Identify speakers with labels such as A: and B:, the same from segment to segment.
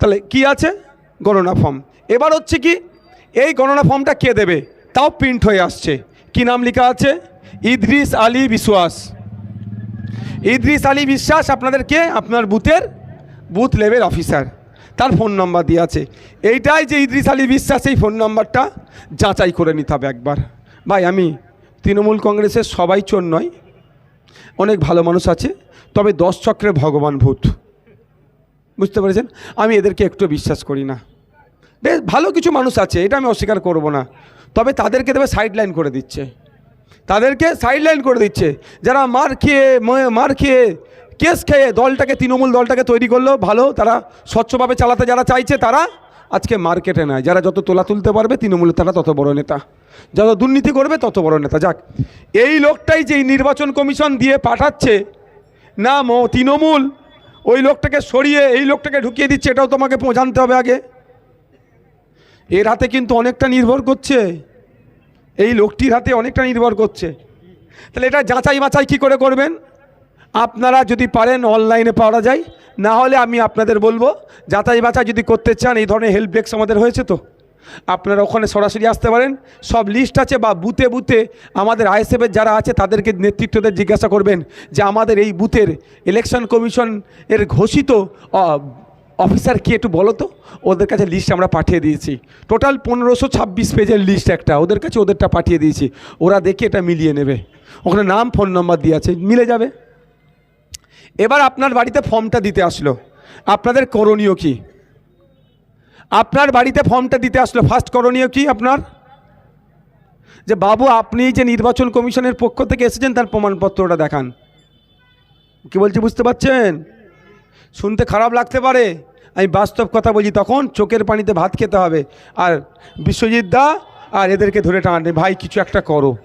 A: তাহলে কি আছে? গণনা ফর্ম এবার হচ্ছে কি, এই গণনা ফর্মটা কে দেবে? তাও প্রিন্ট হয়ে আসছে। কি নাম লেখা আছে? ইদ্রিস আলী বিশ্বাস। ইদ্রিস আলী বিশ্বাস আপনাদেরকে আপনার বুথের, বুথ লেভেল অফিসার তার ফোন নাম্বার দিয়ে আছে। এইটাই যে ইদ্রিস আলী বিশ্বাস, এই ফোন নাম্বারটা যাচাই করে নিতে হবে একবার। ভাই, আমি তৃণমূল কংগ্রেসের সবাই চোর নয়, অনেক ভালো মানুষ আছে, তবে দশ চক্রে ভগবান ভূত। বুঝতে পেরেছেন? আমি এদেরকে একটু বিশ্বাস করি না। বেশ, ভালো কিছু মানুষ আছে, এটা আমি অস্বীকার করব না। তবে তাদেরকে দেবে সাইডলাইন করে দিচ্ছে। তাদেরকে সাইডলাইন করে দিচ্ছে। যারা মার খেয়ে মার খেয়ে, কেস খেয়ে দলটাকে, তৃণমূল দলটাকে তৈরি করল, ভালো, তারা স্বচ্ছভাবে চালাতে যারা চাইছে, তারা আজকে মার্কেটে নেয়। যারা যত তোলা তুলতে পারবে তৃণমূল তারা তত বড় নেতা। যত দুর্নীতি করবে, তত বড় নেতা। যাক, এই লোকটাই যে নির্বাচন কমিশন দিয়ে পাঠাচ্ছে, না তৃণমূল ওই লোকটাকে সরিয়ে এই লোকটাকে ঢুকিয়ে দিচ্ছে, এটাও তোমাকে জানতে হবে আগে। এর হাতে কিন্তু অনেকটা নির্ভর করছে। এই লোকটির হাতে অনেকটা নির্ভর করছে। তাহলে এটা যাচাই বাছাই কী করে করবেন? আপনারা যদি পারেন অনলাইনে পাওয়া যায়, না হলে আমি আপনাদের বলব, যাচাই বাছাই যদি করতে চান, এই ধরনের হেল্প ডেস্ক আমাদের হয়েছে তো। আপনারা ওখানে সরাসরি আসতে পারেন। সব লিস্ট আছে বা বুথে বুথে আমাদের আইএসএফের যারা আছে, তাদেরকে নেতৃত্বদের জিজ্ঞাসা করবেন যে আমাদের এই বুথের ইলেকশন কমিশন এর ঘোষিত অফিসার কি একটু বলো তো? ওদের কাছে লিস্ট আমরা পাঠিয়ে দিয়েছি। টোটাল পনেরোশো ছাব্বিশ পেজের লিস্ট একটা, ওদের কাছে ওদেরটা পাঠিয়ে দিয়েছি। ওরা দেখে এটা মিলিয়ে নেবে। ওখানে নাম ফোন নম্বর দিয়ে আছে, মিলে যাবে। এবার আপনার বাড়িতে ফর্মটা দিতে আসলো। আপনাদের করণীয় কি? আপনার বাড়িতে ফর্মটা দিতে আসলো। ফার্স্ট করণীয় কি আপনার? যে বাবু, আপনি যে নির্বাচন কমিশনের পক্ষ থেকে এসেছেন, তার প্রমাণপত্রটা দেখান। কি বলছি, বুঝতে পারছেন? শুনতে খারাপ লাগতে পারে। আমি বাস্তব কথা বলছি, তখন চোখের পানিতে ভাত খেতে হবে। আর বিশ্বজিৎ দা আর এদেরকে ধরে টানে ভাই, কিছু একটা করো।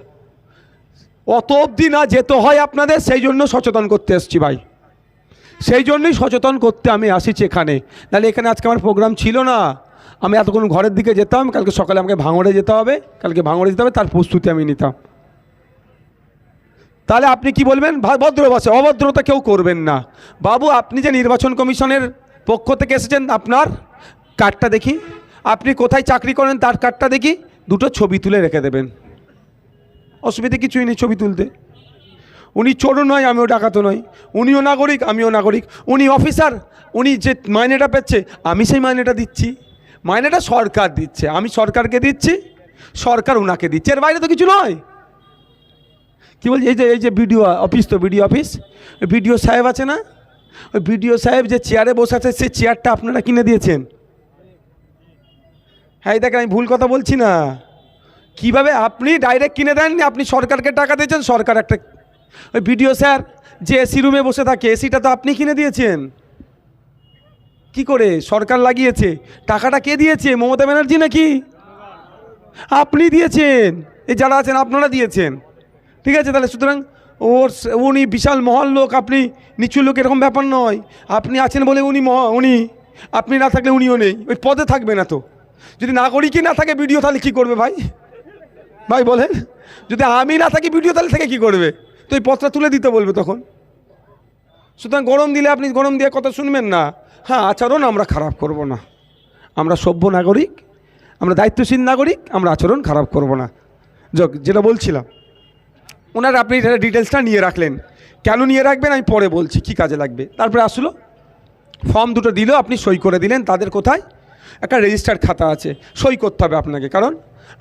A: অত অবধি না যেতে হয় আপনাদের, সেই জন্য সচেতন করতে এসছি, ভাই। সেই জন্যই সচেতন করতে আমি আসিছি এখানে। নাহলে এখানে আজকে আমার প্রোগ্রাম ছিল না। আমি এতক্ষণ ঘরের দিকে যেতাম, কালকে সকালে আমাকে ভাঙড়ে যেতে হবে, কালকে ভাঙড়ে যেতে হবে, তার প্রস্তুতি আমি নিতাম। তাহলে আপনি কি বলবেন? ভদ্র ভাষা অভদ্রতা কেউ করবেন না। বাবু, আপনি যে নির্বাচন কমিশনের পক্ষ থেকে এসেছেন, আপনার কার্ডটা দেখি। আপনি কোথায় চাকরি করেন, তার কার্ডটা দেখি। দুটো ছবি তুলে রেখে দেবেন। অসুবিধে কিছুই নেই ছবি তুলতে। উনি চোরও নয়, আমিও ডাকাতো নয় উনিও নাগরিক, আমিও নাগরিক। উনি অফিসার, উনি যে মাইনেটা পেচ্ছে, আমি সেই মাইনেটা দিচ্ছি। মাইনেটা সরকার দিচ্ছে। আমি সরকারকে দিচ্ছি, সরকার উনাকে দিচ্ছে। এর বাইরে তো কিছু নয়। কি বলছি, এই যে এই যে বিডিও অফিস তো, বিডিও অফিস? বিডিও সাহেব আছে না? ওই বিডিও সাহেব যে চেয়ারে বসে আছে, সেই চেয়ারটা আপনারা কিনে দিয়েছেন? হ্যাঁ দেখেন, আমি ভুল কথা বলছি না। কীভাবে আপনি ডাইরেক্ট কিনে দেননি, আপনি সরকারকে টাকা দিয়েছেন, সরকার একটা ওই বিডিও স্যার, যে এসি রুমে বসে থাকে, এসিটা তো আপনি কিনে দিয়েছেন। কি করে? সরকার লাগিয়েছে। টাকাটা কে দিয়েছে? মমতা ব্যানার্জি নাকি? আপনি দিয়েছেন। এই যারা আছেন, আপনারা দিয়েছেন। ঠিক আছে, তাহলে সুতরাং ওর উনি বিশাল মহান লোক, আপনি নিচু লোক এরকম ব্যাপার নয়। আপনি আছেন বলে উনি মহা, উনি, আপনি না থাকলে উনিও নেই। ওই পদে থাকবে না তো। যদি নাগরিকই না থাকে ভিডিও, তাহলে কী করবে ভাই? ভাই বলেন, যদি আমি না থাকি ভিডিও, তাহলে থেকে কী করবে? তো এই পথটা তুলে দিতে বলবে তখন। সুতরাং গরম দিলে আপনি গরম দিয়ে কথা শুনবেন না। হ্যাঁ আচরণ আমরা খারাপ করব না। আমরা সভ্য নাগরিক, আমরা দায়িত্বশীল নাগরিক, আমরা আচরণ খারাপ করব না। যেটা বলছিলাম। ওনার আপনি এটা ডিটেলসটা নিয়ে রাখলেন। কেন নিয়ে রাখবেন আমি পরে বলছি, কী কাজে লাগবে? তারপরে আসলো। ফর্ম দুটো দিল, আপনি সই করে দিলেন, তাদের কোথায়? একটা রেজিস্টার্ড খাতা আছে, সই করতে হবে আপনাকে। কারণ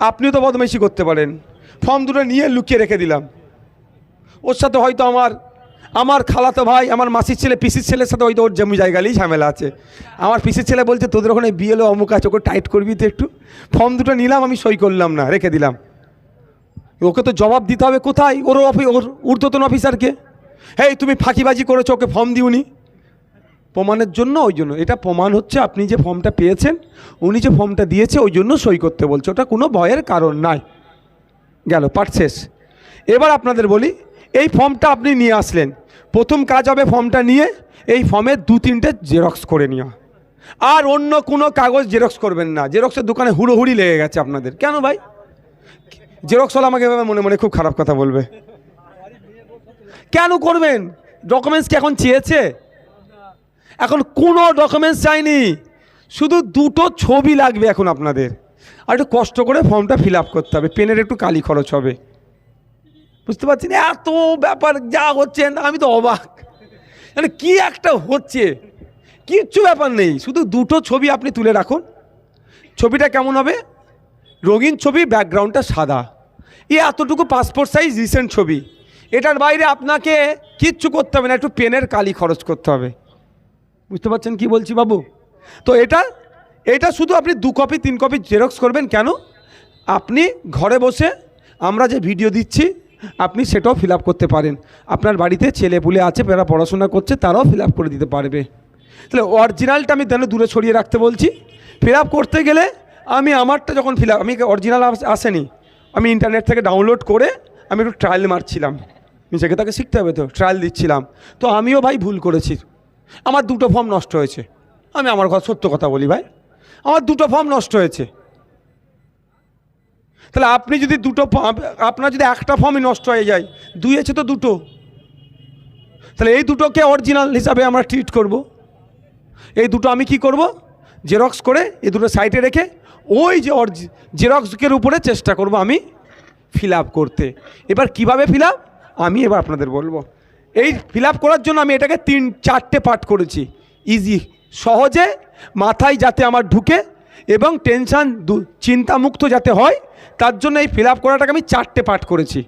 A: আপনিও তো বদমাইশি করতে পারেন। ফর্ম দুটো নিয়ে লুকিয়ে রেখে দিলাম। ওর সাথে হয়তো আমার আমার খালাতো ভাই, আমার মাসির ছেলে, পিসির ছেলের সাথে হয়তো ওর জমি জায়গালেই ঝামেলা আছে। আমার পিসির ছেলে বলছে, তোদের ওখানে বিএলও অমুক আছে, ওকে টাইট করবি তো একটু? ফর্ম দুটো নিলাম, আমি সই করলাম না, রেখে দিলাম। ওকে তো জবাব দিতে হবে কোথায়? ওর অফি ওর ঊর্ধ্বতন অফিসারকে হেই, তুমি ফাঁকিবাজি করেছ, ওকে ফর্ম দিওনি? প্রমাণের জন্য, ওই জন্য। এটা প্রমাণ হচ্ছে, আপনি যে ফর্মটা পেয়েছেন, উনি যে ফর্মটা দিয়েছে, ওই জন্য সই করতে বলছে। ওটা কোনো ভয়ের কারণ নাই। গেল পাঠ শেষ। এবার আপনাদের বলি এই ফর্মটা আপনি নিয়ে আসলেন। প্রথম কাজ হবে ফর্মটা নিয়ে এই ফর্মের দু তিনটে জেরক্স করে নেওয়া আর অন্য কোনো কাগজ জেরক্স করবেন না। জেরক্সের দোকানে হুড়োহুড়ি লেগে গেছে আপনাদের। কেন ভাই? জেরক্স হলে আমাকে মনে মনে খুব খারাপ কথা বলবে। কেন করবেন? ডকুমেন্টস কি এখন চেয়েছে? এখন কোনো ডকুমেন্টস চাইনি। শুধু দুটো ছবি লাগবে এখন আপনাদের। আর একটু কষ্ট করে ফর্মটা ফিল করতে হবে। পেনের একটু কালি খরচ হবে। বুঝতে পারছেন এত ব্যাপার যা হচ্ছে, আমি তো অবাক। মানে কি একটা হচ্ছে? কিচ্ছু ব্যাপার নেই, শুধু দুটো ছবি আপনি তুলে রাখুন। ছবিটা কেমন হবে? রঙিন ছবি, ব্যাকগ্রাউন্ডটা সাদা। এ এতটুকু পাসপোর্ট সাইজ রিসেন্ট ছবি। এটার বাইরে আপনাকে কিচ্ছু করতে হবে না, একটু পেনের কালি খরচ করতে হবে। বুঝতে পারছেন কি বলছি বাবু? তো এটা এটা শুধু আপনি দু কপি তিন কপি জেরক্স করবেন কেন? আপনি ঘরে বসে আমরা যে ভিডিও দিচ্ছি আপনি সেটাও ফিল করতে পারেন। আপনার বাড়িতে ছেলে পুলে আছে, যারা পড়াশোনা করছে, তারাও ফিল করে দিতে পারবে। তাহলে অরিজিনালটা আমি যেন দূরে ছড়িয়ে রাখতে বলছি। ফিল করতে গেলে আমি আমারটা যখন ফিল আমি অরিজিনাল আসেনি, আমি ইন্টারনেট থেকে ডাউনলোড করে আমি একটু ট্রায়াল মারছিলাম। নিজেকে তাকে শিখতে হবে তো ট্রায়াল দিচ্ছিলাম। তো আমিও ভাই ভুল করেছি। আমার দুটো ফর্ম নষ্ট হয়েছে। আমি আমার কথা সত্য কথা বলি ভাই। আমার দুটো ফর্ম নষ্ট হয়েছে। তাহলে আপনি যদি দুটো আপনার যদি একটা ফর্মই নষ্ট হয়ে যায়, দুই আছে তো দুটো। তাহলে এই দুটোকে অরিজিনাল হিসাবে আমরা ট্রিট করব। এই দুটো আমি কি করব? জেরক্স করে এই দুটো সাইডে রেখে ওই যে অরজি জেরক্সের উপরে চেষ্টা করব আমি ফিল করতে। এবার কীভাবে ফিল আমি এবার আপনাদের বলব। এই ফিল করার জন্য আমি এটাকে তিন, চারটে পার্ট করেছি। ইজি সহজে, মাথায় যাতে আমার ঢুকে এবং টেনশান চিন্তামুক্ত যাতে হয় তার জন্য এই ফিল করাটাকে আমি চারটে পার্ট করেছি।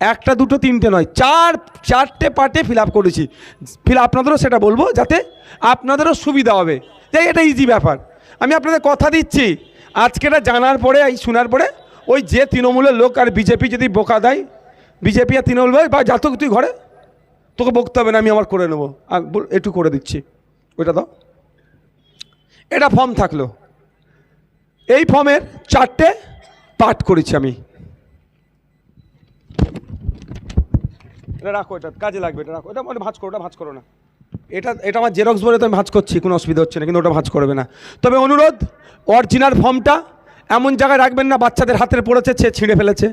A: একটা, দুটো, তিনটে নয়, চার, চারটে পার্টে ফিল করেছি। ফিল আপনাদেরও সেটা বলব যাতে আপনাদেরও সুবিধা হবে। যে এটা ইজি ব্যাপার। আমি আপনাদের কথা দিচ্ছি। আজকে এটা জানার পরে, এই শোনার পরে, ওই যে তৃণমূলের লোক আর বিজেপি যদি বোকা দেয়, বিজেপি আর তৃণমূল ভাই, বা যাত তুই ঘরে, তোকে বকতে হবে না, আমি আমার করে নেব। একটু করে দিচ্ছি। ওইটা দাও। এটা ফর্ম থাকল। এই ফর্মের চারটে পার্ট করেছি আমি। এটা রাখো, এটা কাজে লাগবে, এটা রাখো। এটা মানে ভাঁজ করো, ওটা ভাঁজ করো না। এটা এটা আমার জেরক্স বলে তো আমি ভাঁজ করছি, কোনো অসুবিধা হচ্ছে না, কিন্তু ওটা ভাঁজ করবে না। তবে অনুরোধ অরিজিনাল ফর্মটা এমন জায়গায় রাখবেন না, বাচ্চাদের হাতের পড়েছে ছিঁড়ে ফেলেছে,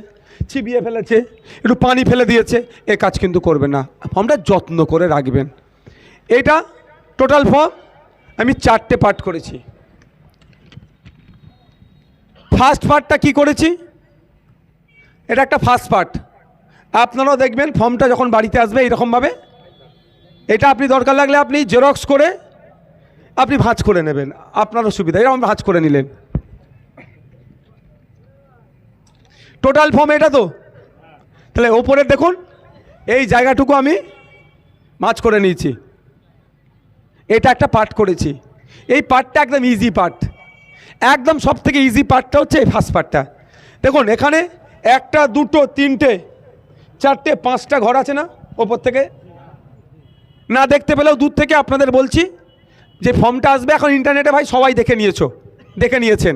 A: চিবিয়ে ফেলেছে, একটু পানি ফেলে দিয়েছে, এ কাজ কিন্তু করবে না। ফর্মটা যত্ন করে রাখবেন। এটা টোটাল ফর্ম আমি চারটে পার্ট করেছি। ফার্স্ট পার্টটা কি করেছি? এটা একটা ফার্স্ট পার্ট। আপনারাও দেখবেন, ফর্মটা যখন বাড়িতে আসবে এরকমভাবে। এটা আপনি দরকার লাগলে আপনি জেরক্স করে আপনি ভাঁজ করে নেবেন। আপনারও সুবিধা এরকম ভাঁজ করে নিলেন। টোটাল ফর্ম এটা তো? তাহলে ওপরে দেখুন, এই জায়গাটুকু আমি মাছ করে নিয়েছি। এটা একটা পার্ট করেছি। এই পার্টটা একদম ইজি পার্ট। একদম সব থেকে ইজি পার্টটা হচ্ছে এই ফার্স্ট পার্টটা দেখুন, এখানে একটা, দুটো, তিনটে, চারটে, পাঁচটা ঘর আছে না ওপর থেকে? না দেখতে পেলেও দূর থেকে আপনাদের বলছি, যে ফর্মটা আসবে, এখন ইন্টারনেটে ভাই সবাই দেখে নিয়েছো, দেখে নিয়েছেন।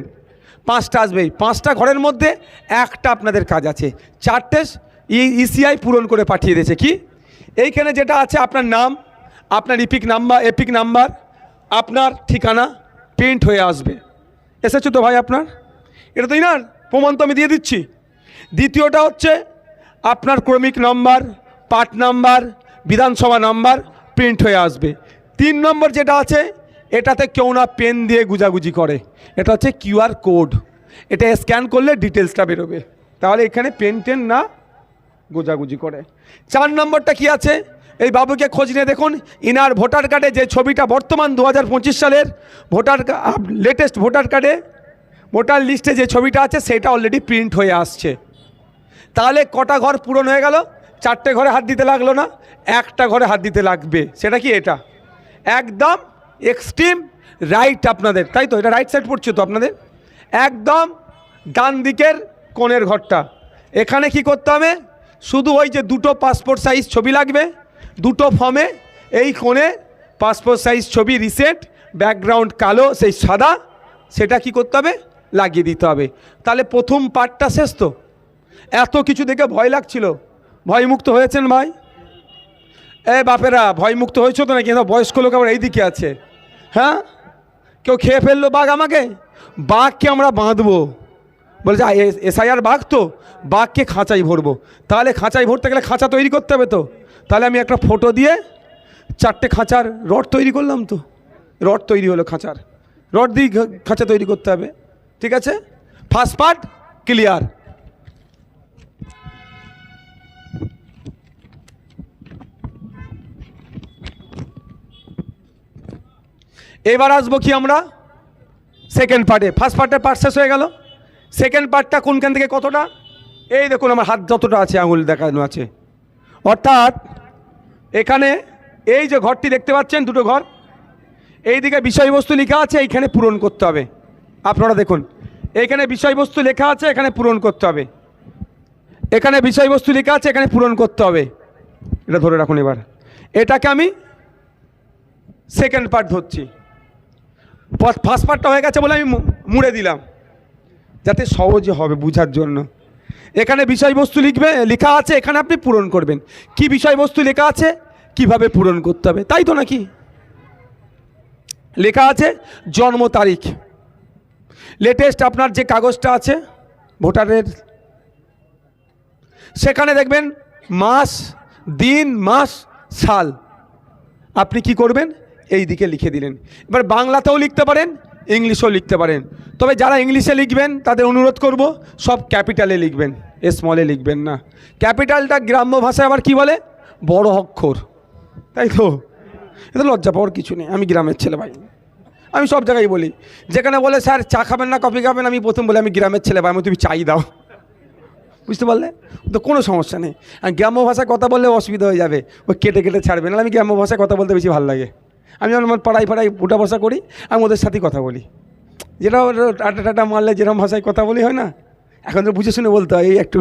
A: পাঁচটা আসবেই। পাঁচটা ঘরের মধ্যে একটা আপনাদের কাজ আছে। চারটে ইসিআই পূরণ করে পাঠিয়ে দিয়েছে। কি? এইখানে যেটা আছে, আপনার নাম, আপনার ইপিক নাম্বার এপিক নাম্বার আপনার ঠিকানা প্রিন্ট হয়ে আসবে। এসেছ তো ভাই আপনার? এটা তো ইনার, প্রমাণ তো আমি দিয়ে দিচ্ছি। দ্বিতীয়টা হচ্ছে আপনার ক্রমিক নাম্বার পার্ট নাম্বার, বিধানসভা নাম্বার প্রিন্ট হয়ে আসবে। তিন নম্বর যেটা আছে, এটাতে কেউ না পেন দিয়ে গুজাগুজি করে। এটা হচ্ছে কিউআর কোড এটা স্ক্যান করলে ডিটেলসটা বেরোবে। তাহলে এখানে পেন টেন না গোজাগুজি করে। চার নম্বরটা কি আছে? এই বাবুকে খোঁজ নিয়ে দেখুন, ইনার ভোটার কার্ডে যে ছবিটা বর্তমান দু হাজার পঁচিশ সালের ভোটার লেটেস্ট ভোটার কার্ডে, ভোটার লিস্টে যে ছবিটা আছে সেটা অলরেডি প্রিন্ট হয়ে আসছে। তাহলে কটা ঘর পূরণ হয়ে গেল? চারটে ঘরে হাত দিতে লাগল না? একটা ঘরে হাত দিতে লাগবে। সেটা কি এটা? একদম এক্সট্রিম রাইট আপনাদের। তাই তো? এটা রাইট সাইড পড়ছে তো আপনাদের? একদম ডান দিকের কোণের ঘরটা। এখানে কি করতে হবে? শুধু ওই যে দুটো পাসপোর্ট সাইজ ছবি লাগবে দুটো ফর্মে, এই কোণে পাসপোর্ট সাইজ ছবি রিসেট ব্যাকগ্রাউন্ড কালো, সেই সাদা, সেটা কি করতে হবে? লাগিয়ে দিতে হবে। তাহলে প্রথম পার্টটা শেষ তো? এত কিছু দেখে ভয় লাগছিল। ভয়মুক্ত হয়েছেন ভাই? এ বাপেরা, ভয়মুক্ত হয়েছো তো নাকি? বয়স্ক লোক আবার এইদিকে আছে। হ্যাঁ? কেউ খেয়ে ফেলল বাঘ আমাকে? বাঘকে আমরা বাঁধবো। বলছে এসআইআর বাঘ তো? বাঘকে খাঁচাই ভরবো। তাহলে খাঁচাই ভরতে গেলে খাঁচা তৈরি করতে হবে তো? তাহলে আমি একটা ফটো দিয়ে চারটে খাঁচার রড তৈরি করলাম তো। রড তৈরি হলো খাঁচার। রড দিয়ে খাঁচা তৈরি করতে হবে। ঠিক আছে? ফার্স্ট পার্ট ক্লিয়ার এবার আসব কি আমরা? সেকেন্ড পার্টে ফার্স্ট পার্টের পার্ট শেষ হয়ে গেল। সেকেন্ড পার্টটা কোনখান থেকে কতটা? এই দেখুন, আমার হাত যতটা আছে, আঙুল দেখানো আছে। অর্থাৎ এখানে এই যে ঘরটি দেখতে পাচ্ছেন, দুটো ঘর এই দিকে বিষয়বস্তু লেখা আছে, এইখানে পূরণ করতে হবে। আপনারা দেখুন, এইখানে বিষয়বস্তু লেখা আছে, এখানে পূরণ করতে হবে। এখানে বিষয়বস্তু লেখা আছে, এখানে পূরণ করতে হবে। এটা ধরে রাখুন এবার। এটাকে আমি সেকেন্ড পার্ট ধরছি। ফার্স্ট পার্টটা হয়ে গেছে বলে আমি মুড়ে দিলাম। যাতে সহজে হবে বুঝার জন্য। এখানে বিষয়বস্তু লিখবে, লেখা আছে, এখানে আপনি পূরণ করবেন। কি বিষয়বস্তু লেখা আছে? কীভাবে পূরণ করতে হবে? তাই তো নাকি? লেখা আছে, জন্ম তারিখ। লেটেস্ট আপনার যে কাগজটা আছে, ভোটারের, সেখানে দেখবেন মাস, দিন, মাস, সাল। আপনি কি করবেন? এই দিকে লিখে দিলেন। এবার বাংলাতেও লিখতে পারেন ইংলিশেও লিখতে পারেন। তবে যারা ইংলিশে লিখবেন, তাদের অনুরোধ করব, সব ক্যাপিটালে লিখবেন। স্মলে লিখবেন না। ক্যাপিটালটা গ্রাম্য ভাষায় আবার কি বলে? বড় অক্ষর। তাই তো? এটা লজ্জা পাওয়ার কিছু নেই। আমি গ্রামের ছেলে ভাই। আমি সব জায়গায় বলি, যেখানে বলে, স্যার, চা খাবেন না, কফি খাবেন? আমি প্রথম বলি, আমি গ্রামের ছেলে ভাই আমি তুমি চাই দাও। বুঝতে পারলে? তো কোনো সমস্যা নেই। আর গ্রাম্য ভাষায় কথা বললে অসুবিধা হয়ে যাবে। ও কেটে কেটে ছাড়বে। না আমি গ্রাম্য ভাষায় কথা বলতে বেশি ভালো লাগে। আমি যখন আমার পাড়ায় পাড়ায় উঠা বসা করি, আমি ওদের সাথেই কথা বলি। যেটা টাটা টাটা মারলে যেরকম ভাষায় কথা বলি হয় না? এখন তো বুঝে শুনে বলতে হয়, এই একটু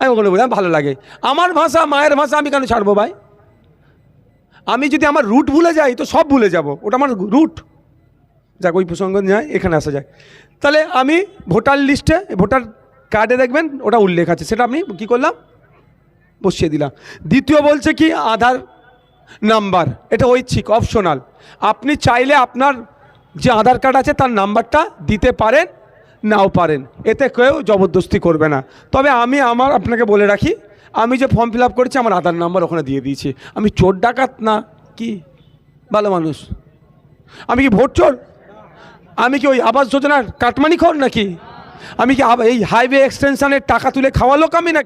A: আমি ওখানে বলি, ভালো লাগে। আমার ভাষা, মায়ের ভাষা আমি কেন ছাড়বো ভাই? আমি যদি আমার রুট ভুলে যাই, তো সব ভুলে যাব। ওটা আমার রুট যাক, ওই প্রসঙ্গ যায় এখানে আসা যায় তাহলে আমি ভোটার লিস্টে ভোটার কার্ডে দেখবেন, ওটা উল্লেখ আছে। সেটা আমি কি করলাম? বসিয়ে দিলাম। দ্বিতীয় বলছে কি, আধার নাম্বার, এটা ঐচ্ছিক অপশনাল আপনি চাইলে আপনার যে আধার কার্ড আছে তার নাম্বারটা দিতে পারেন, নাও পারেন। এতে কেউ জবরদস্তি করবে না। তবে আমি আমার, আপনাকে বলে রাখি, আমি যে ফর্ম ফিল আপ করেছি, আমার আধার নাম্বার ওখানে দিয়ে দিয়েছি। আমি চোর ডাকাত না, কি? ভালো মানুষ। আমি কি ভোট চোর? আমি কি ওই আবাস যোজনার কাটমানি খর নাকি? আমি কি এই হাইওয়ে এক্সটেনশনের টাকা তুলে খাওয়া লোক আমি নাকি?